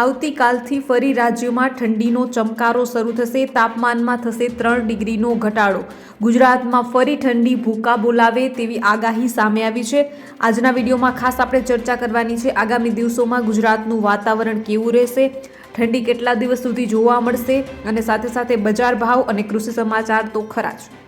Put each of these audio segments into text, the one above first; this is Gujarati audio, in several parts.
આવતીકાલથી ફરી રાજ્યમાં ઠંડીનો ચમકારો શરૂ થશે, તાપમાનમાં થશે ત્રણ ડિગ્રીનો ઘટાડો. ગુજરાતમાં ફરી ઠંડી ભૂકા બોલાવે તેવી આગાહી સામે આવી છે. આજના વિડીયોમાં ખાસ આપણે ચર્ચા કરવાની છે, આગામી દિવસોમાં ગુજરાતનું વાતાવરણ કેવું રહેશે, ઠંડી કેટલા દિવસ સુધી જોવા મળશે અને સાથે સાથે બજાર ભાવ અને કૃષિ સમાચાર તો ખરા જ.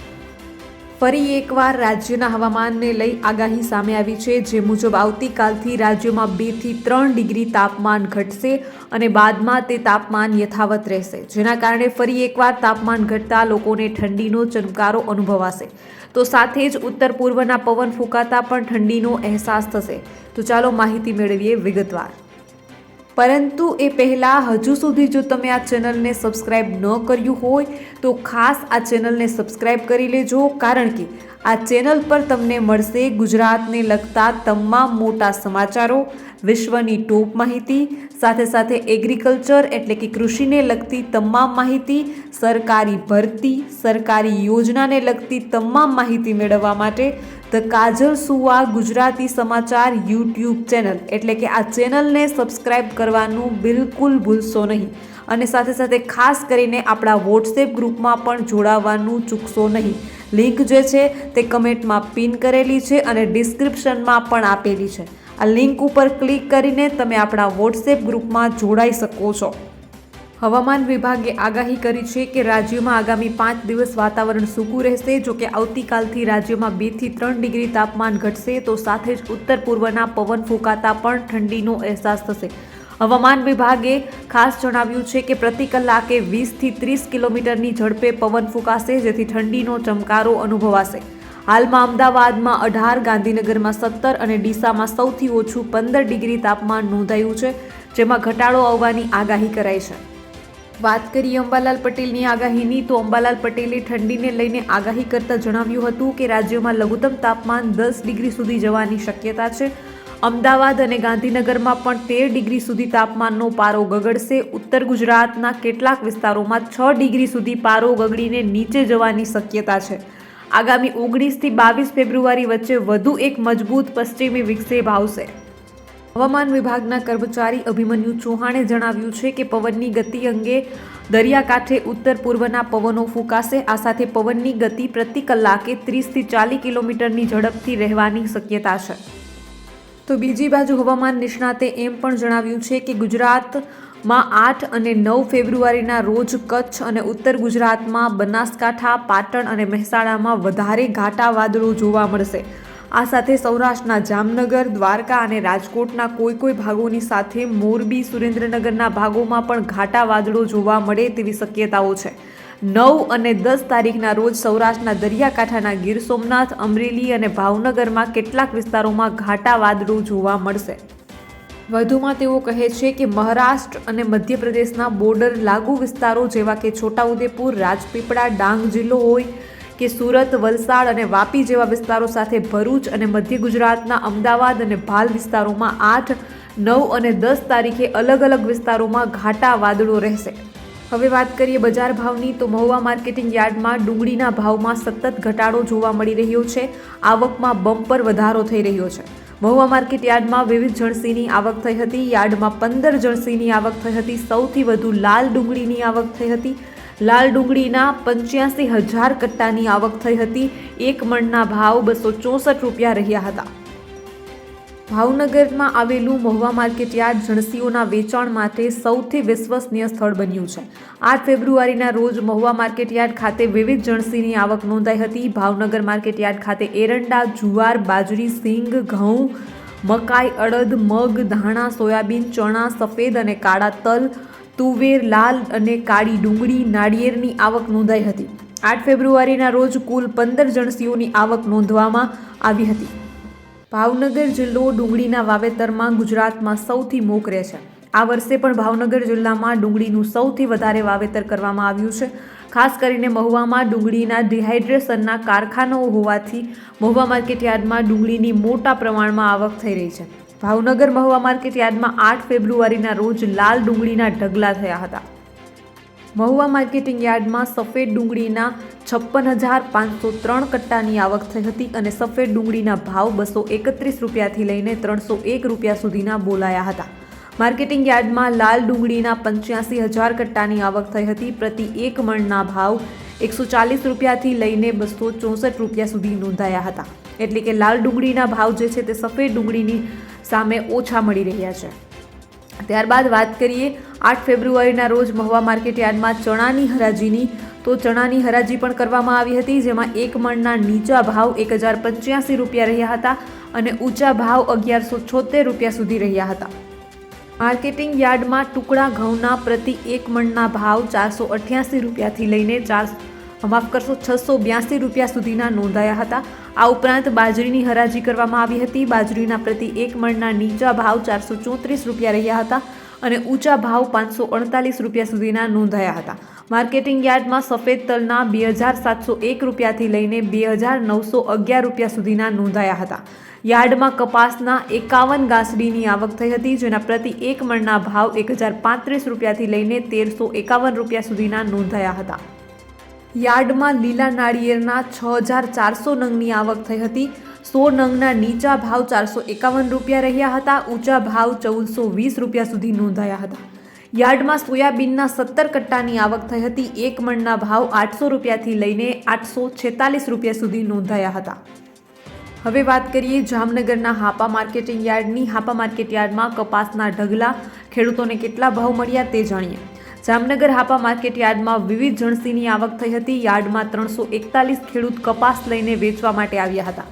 ફરી એકવાર રાજ્યના હવામાનને લઈ આગાહી સામે આવી છે, જે મુજબ આવતીકાલથી રાજ્યમાં બેથી ત્રણ ડિગ્રી તાપમાન ઘટશે અને બાદમાં તે તાપમાન યથાવત રહેશે. જેના કારણે ફરી એકવાર તાપમાન ઘટતા લોકોને ઠંડીનો ચમકારો અનુભવાશે. તો સાથે જ ઉત્તર પૂર્વના પવન ફૂંકાતા પણ ઠંડીનો અહેસાસ થશે. તો ચાલો માહિતી મેળવીએ વિગતવાર. પરંતુ એ પહેલાં હજુ સુધી જો તમે આ ચેનલને સબસ્ક્રાઈબ ન કર્યું હોય, તો ખાસ આ ચેનલને સબસ્ક્રાઈબ કરી લેજો, કારણ કે આ ચેનલ પર તમને મળશે ગુજરાતને લગતા તમામ મોટા સમાચારો, વિશ્વની ટોપ માહિતી, સાથે સાથે એગ્રીકલ્ચર એટલે કે કૃષિને લગતી તમામ માહિતી, સરકારી ભરતી, સરકારી યોજનાને લગતી તમામ માહિતી મેળવવા માટે ધ કાજલ સુવા ગુજરાતી સમાચાર યુટ્યુબ ચેનલ. એટલે કે આ ચેનલને સબસ્ક્રાઇબ કરવાનું બિલકુલ ભૂલશો નહીં. અને સાથે સાથે ખાસ કરીને આપણા વોટ્સએપ ગ્રુપમાં પણ જોડાવાનું ચૂકશો નહીં. લિંક જે છે તે કમેન્ટમાં પિન કરેલી છે અને ડિસ્ક્રિપ્શનમાં પણ આપેલી છે. આ લિંક ઉપર ક્લિક કરીને તમે આપણા વોટ્સએપ ગ્રુપમાં જોડાઈ શકો છો. હવામાન વિભાગે આગાહી કરી છે કે રાજ્યમાં આગામી પાંચ દિવસ વાતાવરણ સૂકું રહેશે. જો કે આવતીકાલથી રાજ્યમાં બેથી ત્રણ ડિગ્રી તાપમાન ઘટશે તો સાથે જ ઉત્તર પૂર્વના પવન ફૂંકાતા પણ ઠંડીનો અહેસાસ થશે. હવામાન વિભાગે ખાસ જણાવ્યું છે કે પ્રતિ કલાકે વીસથી ત્રીસ કિલોમીટરની ઝડપે પવન ફૂંકાશે, જેથી ઠંડીનો ચમકારો અનુભવાશે. હાલમાં અમદાવાદમાં અઢાર, ગાંધીનગરમાં સત્તર અને ડીસામાં સૌથી ઓછું પંદર ડિગ્રી તાપમાન નોંધાયું છે, જેમાં ઘટાડો આવવાની આગાહી કરાઈ છે. વાત કરીએ અંબાલાલ પટેલની આગાહીની, તો અંબાલાલ પટેલે ઠંડીને લઈને આગાહી કરતા જણાવ્યું હતું કે રાજ્યમાં લઘુત્તમ તાપમાન દસ ડિગ્રી સુધી જવાની શક્યતા છે. અમદાવાદ અને ગાંધીનગરમાં પણ તેર ડિગ્રી સુધી તાપમાનનો પારો ગગડશે. ઉત્તર ગુજરાતના કેટલાક વિસ્તારોમાં છ ડિગ્રી સુધી પારો ગગડીને નીચે જવાની શક્યતા છે. આગામી ઓગણીસથી બાવીસ ફેબ્રુઆરી વચ્ચે વધુ એક મજબૂત પશ્ચિમી વિક્ષેપ આવશે. હવામાન વિભાગના કર્મચારી અભિમન્યુ ચૌહાણે જણાવ્યું છે કે પવનની ગતિ અંગે દરિયાકાંઠે ઉત્તર પૂર્વના પવનો ફૂંકાશે. આ સાથે પવનની ગતિ પ્રતિ કલાકે ત્રીસથી ચાલીસ કિલોમીટરની ઝડપથી રહેવાની શક્યતા છે. તો બીજી બાજુ હવામાન નિષ્ણાતે એમ પણ જણાવ્યું છે કે ગુજરાતમાં આઠ અને નવ ફેબ્રુઆરીના રોજ કચ્છ અને ઉત્તર ગુજરાતમાં બનાસકાંઠા, પાટણ અને મહેસાણામાં વધારે ઘાટા વાદળો જોવા મળશે. આ સાથે સૌરાષ્ટ્રના જામનગર, દ્વારકા અને રાજકોટના કોઈ કોઈ ભાગોની સાથે મોરબી, સુરેન્દ્રનગરના ભાગોમાં પણ ઘાટા વાદળો જોવા મળે તેવી શક્યતાઓ છે. નવ અને દસ તારીખના રોજ સૌરાષ્ટ્રના દરિયાકાંઠાના ગીર સોમનાથ, અમરેલી અને ભાવનગરમાં કેટલાક વિસ્તારોમાં ઘાટા વાદળો જોવા મળશે. વધુમાં તેઓ કહે છે કે મહારાષ્ટ્ર અને મધ્યપ્રદેશના બોર્ડર લાગુ વિસ્તારો જેવા કે છોટાઉદેપુર, રાજપીપળા, ડાંગ જિલ્લો હોય કે સુરત, વલસાડ અને વાપી જેવા વિસ્તારો સાથે ભરૂચ અને મધ્ય ગુજરાતના અમદાવાદ અને ભાલ વિસ્તારોમાં આઠ, નવ અને દસ તારીખે અલગ અલગ વિસ્તારોમાં ઘાટા વાદળો રહેશે. હવે વાત કરીએ બજાર ભાવની, તો મહુવા માર્કેટિંગ યાર્ડમાં ડુંગળીના ભાવમાં સતત ઘટાડો જોવા મળી રહ્યો છે. આવકમાં બમ્પર વધારો થઈ રહ્યો છે. મહુવા માર્કેટ યાર્ડમાં વિવિધ જણસીની આવક થઈ હતી. યાર્ડમાં પંદર જણસીની આવક થઈ હતી. સૌથી વધુ લાલ ડુંગળીની આવક થઈ હતી. લાલ ડુંગળીના પંચ્યાસી હજાર કટ્ટાની આવક થઈ હતી. એક મણના ભાવ બસો ચોસઠ રૂપિયા રહ્યા હતા. ભાવનગરમાં આવેલું મહુવા માર્કેટ યાર્ડ જણસીઓના વેચાણ માટે સૌથી વિશ્વસનીય સ્થળ બન્યું છે. આઠ ફેબ્રુઆરીના રોજ મહુવા માર્કેટ યાર્ડ ખાતે વિવિધ જણસીની આવક નોંધાઈ હતી. ભાવનગર માર્કેટ યાર્ડ ખાતે એરંડા, જુવાર, બાજરી, સિંગ, ઘઉં, મકાઈ, અડદ, મગ, ધાણા, સોયાબીન, ચણા, સફેદ અને કાળા તલ, તુવેર, લાલ અને કાળી ડુંગળી, નાળિયેરની આવક નોંધાઈ હતી. આઠ ફેબ્રુઆરીના રોજ કુલ પંદર જણસીઓની આવક નોંધવામાં આવી હતી. ભાવનગર જિલ્લો ડુંગળીના વાવેતરમાં ગુજરાતમાં સૌથી મોખરે છે. આ વર્ષે પણ ભાવનગર જિલ્લામાં ડુંગળીનું સૌથી વધારે વાવેતર કરવામાં આવ્યું છે. ખાસ કરીને મહુવામાં ડુંગળીના ડિહાઇડ્રેશનના કારખાનાઓ હોવાથી મહુવા માર્કેટયાર્ડમાં ડુંગળીની મોટા પ્રમાણમાં આવક થઈ રહી છે. ભાવનગર મહુવા માર્કેટયાર્ડમાં આઠ ફેબ્રુઆરીના રોજ લાલ ડુંગળીના ઢગલા થયા હતા. મહુવા માર્કેટિંગ યાર્ડમાં સફેદ ડુંગળીના છપ્પન હજાર પાંચસો ત્રણ કટ્ટાની આવક થઈ હતી અને સફેદ ડુંગળીના ભાવ બસો એકત્રીસ રૂપિયાથી લઈને ત્રણસો એક રૂપિયા સુધીના બોલાયા હતા. માર્કેટિંગ યાર્ડમાં લાલ ડુંગળીના પંચ્યાસી હજાર કટ્ટાની આવક થઈ હતી. પ્રતિ એક મણના ભાવ એકસો ચાલીસ રૂપિયાથી લઈને બસો ચોસઠ રૂપિયા સુધી નોંધાયા હતા. એટલે કે લાલ ડુંગળીના ભાવ જે છે તે સફેદ ડુંગળીની સામે ઓછા મળી રહ્યા છે. ત્યારબાદ વાત કરીએ, આઠ ફેબ્રુઆરીના રોજ મહુવા માર્કેટ યાર્ડમાં ચણાની હરાજીની. તો ચણાની હરાજી પણ કરવામાં આવી હતી, જેમાં એક મણના નીચા ભાવ એક હજાર પંચ્યાસી રૂપિયા રહ્યા હતા અને ઊંચા ભાવ અગિયારસો છોતેર રૂપિયા સુધી રહ્યા હતા. માર્કેટિંગ યાર્ડમાં ટુકડા ઘઉંના પ્રતિ એક મણના ભાવ ચારસો અઠ્યાસી રૂપિયાથી લઈને ચાર માફ કરશો, છસો બ્યાસી રૂપિયા સુધીના નોંધાયા હતા. આ ઉપરાંત બાજરીની હરાજી કરવામાં આવી હતી. બાજરીના પ્રતિ એક મણના નીચા ભાવ ચારસો ચોત્રીસ રૂપિયા રહ્યા હતા અને ઊંચા ભાવ પાંચસો અડતાલીસ રૂપિયા સુધીના નોંધાયા હતા. માર્કેટિંગ યાર્ડમાં સફેદ તલના બે હજાર સાતસો એક રૂપિયાથી લઈને બે હજાર નવસો અગિયાર રૂપિયા સુધીના નોંધાયા હતા. યાર્ડમાં કપાસના એકાવન ગાસડીની આવક થઈ હતી, જેના પ્રતિ એક મણના ભાવ એક હજાર પાંત્રીસ રૂપિયાથી લઈને તેરસો એકાવન રૂપિયા સુધીના નોંધાયા હતા. યાર્ડમાં લીલા નાળિયેરના છ હજાર ચારસો નંગની આવક થઈ હતી. સો નંગના નીચા ભાવ ચારસો એકાવન રૂપિયા રહ્યા હતા. ઊંચા ભાવ ચૌદસો વીસ રૂપિયા સુધી નોંધાયા હતા. યાર્ડમાં સોયાબીનના સત્તર કટ્ટાની આવક થઈ હતી. એક મણના ભાવ આઠસો રૂપિયાથી લઈને આઠસો છેતાલીસ રૂપિયા સુધી નોંધાયા હતા. હવે વાત કરીએ જામનગરના હાપા માર્કેટિંગ યાર્ડની. હાપા માર્કેટ યાર્ડમાં કપાસના ઢગલા ખેડૂતોને કેટલા ભાવ મળ્યા તે જાણીએ. જામનગર હાપા માર્કેટ યાર્ડમાં વિવિધ જણસીની આવક થઈ હતી. યાર્ડમાં ત્રણસો એકતાલીસ ખેડૂત કપાસ લઈને વેચવા માટે આવ્યા હતા.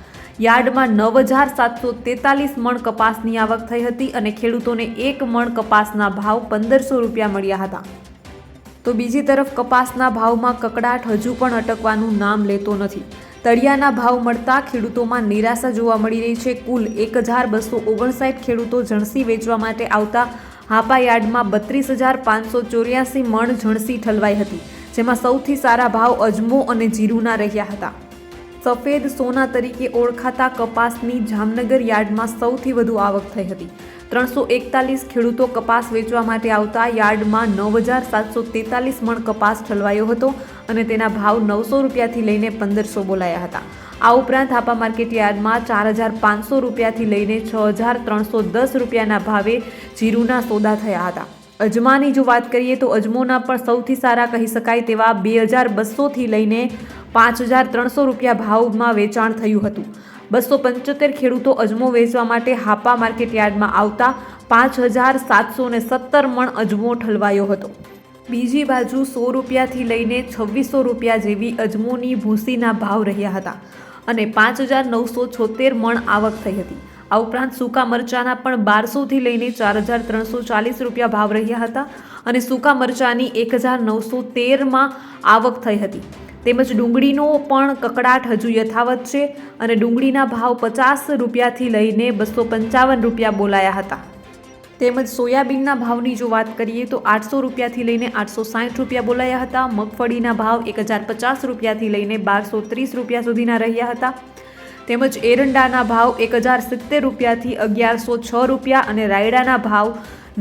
યાર્ડમાં નવ હજાર સાતસો તેતાલીસ મણ કપાસની આવક થઈ હતી અને ખેડૂતોને એક મણ કપાસના ભાવ પંદરસો રૂપિયા મળ્યા હતા. તો બીજી તરફ કપાસના ભાવમાં કકડાટ હજુ પણ અટકવાનું નામ લેતો નથી. તળિયાના ભાવ મળતા ખેડૂતોમાં નિરાશા જોવા મળી રહી છે. કુલ એક હજાર બસો ઓગણસાઠ ખેડૂતો જણસી વેચવા માટે આવતા હાપા યાર્ડમાં બત્રીસ હજાર પાંચસો ચોર્યાસી મણ જણસી ઠલવાઈ હતી, જેમાં સૌથી સારા ભાવ અજમો અને જીરુના રહ્યા હતા. સફેદ સોના તરીકે ઓળખાતા કપાસની જામનગર યાર્ડમાં સૌથી વધુ આવક થઈ હતી. ત્રણસો એકતાલીસ ખેડૂતો કપાસ વેચવા માટે આવતા યાર્ડમાં નવ હજાર સાતસો તેતાલીસ મણ કપાસ ઠલવાયો હતો અને તેના ભાવ નવસો રૂપિયાથી લઈને પંદરસો બોલાયા હતા. આ ઉપરાંત હાપા માર્કેટ યાર્ડમાં ચાર હજાર પાંચસો રૂપિયાથી લઈને છ હજાર ત્રણસો દસ રૂપિયાના ભાવે જીરુના સોદા થયા હતા. અજમાની જો વાત કરીએ તો અજમોના પણ સૌથી સારા કહી શકાય તેવા બે હજાર બસોથી લઈને પાંચ હજાર ત્રણસો રૂપિયા ભાવમાં વેચાણ થયું હતું. બસો પંચોતેર ખેડૂતો અજમો વેચવા માટે હાપા માર્કેટ યાર્ડમાં આવતા પાંચ હજાર સાતસો ને સત્તર મણ અજમો ઠલવાયો હતો. બીજી બાજુ સો રૂપિયાથી લઈને છવ્વીસો રૂપિયા જેવી અજમોની ભૂસીના ભાવ રહ્યા હતા અને પાંચ હજાર નવસો છોતેર મણ આવક થઈ હતી. આ ઉપરાંત સૂકા મરચાના પણ બારસોથી લઈને ચાર હજાર ત્રણસો ચાલીસ રૂપિયા ભાવ રહ્યા હતા અને સૂકા મરચાની એક હજાર નવસો તેરમાં આવક થઈ હતી. તેમજ ડુંગળીનો પણ કકડાટ હજુ યથાવત છે અને ડુંગળીના ભાવ પચાસ રૂપિયાથી લઈને બસો પંચાવન રૂપિયા બોલાયા હતા. તેમજ સોયાબીનના ભાવની જો વાત કરીએ તો આઠસો રૂપિયાથી લઈને આઠસો સાઠ રૂપિયા બોલાયા હતા. મગફળીના ભાવ એક હજાર પચાસ રૂપિયાથી લઈને બારસો ત્રીસ રૂપિયા સુધીના રહ્યા હતા. તેમજ એરંડાના ભાવ એક હજાર સિત્તેર રૂપિયાથી અગિયારસો છ રૂપિયા અને રાયડાના ભાવ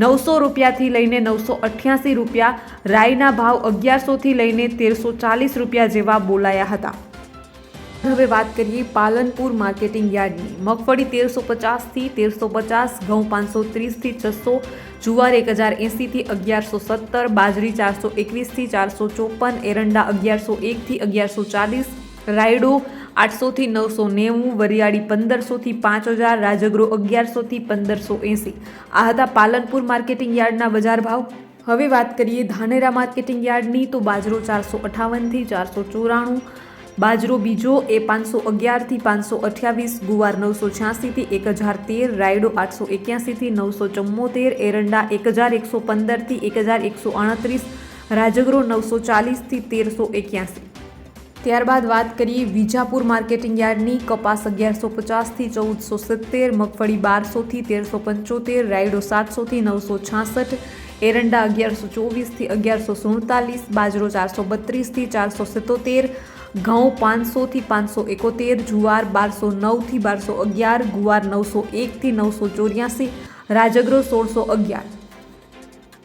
નવસો રૂપિયાથી લઈને નવસો અઠ્યાસી રૂપિયા રાઈના ભાવ અગિયારસોથી લઈને તેરસો ચાલીસ રૂપિયા જેવા બોલાયા હતા. હવે વાત કરીએ પાલનપુર માર્કેટિંગ યાર્ડની. મગફળી તેરસો પચાસથી તેરસો પચાસ, ઘઉં પાંચસો ત્રીસથી છસો, જુવાર એક હજાર એંસીથી અગિયારસો સત્તર, બાજરી ચારસો એકવીસથી ચારસો ચોપન, એરંડા અગિયારસો એકથી અગિયારસો ચાલીસ, રાયડો આઠસોથી નવસો નેવું, વરિયાળી પંદરસોથી પાંચ હજાર રાજગરો અગિયારસોથી પંદરસો એંસી. આ હતા પાલનપુર માર્કેટિંગ યાર્ડના બજાર ભાવ. હવે વાત કરીએ ધાનેરા માર્કેટિંગ યાર્ડની, તો બાજરો ચારસો અઠાવનથી ચારસો ચોરાણું, બાજરો બીજો એ પાંચસો અગિયારથી પાંચસો અઠ્યાવીસ, ગુવાર નવસો છ્યાસીથી એક હજાર તેર, રાયડો આઠસો એક્યાસીથી નવસો ચુમ્મોતેર, એરંડા એક હજાર એકસો પંદરથી એક હજાર એકસો આડત્રીસ રાજગરો નવસો ચાલીસથી તેરસો એક્યાસી. ત્યારબાદ વાત કરીએ વિજાપુર માર્કેટિંગ યાર્ડની. કપાસ અગિયારસો પચાસથી ચૌદસો સિત્તેર, મગફળી બારસોથી તેરસો પંચોતેર, રાયડો સાતસોથી નવસો છાસઠ, એરંડા અગિયારસો ચોવીસથી અગિયારસો સુડતાલીસ, બાજરો ચારસો બત્રીસથી ચારસો સિત્તોતેર, ઘઉં પાંચસોથી પાંચસો એકોતેર, જુવાર બારસો નવથી બારસો અગિયાર, ગુવાર નવસો એકથી નવસો ચોર્યાસી, રાજગરો સોળસો અગિયાર.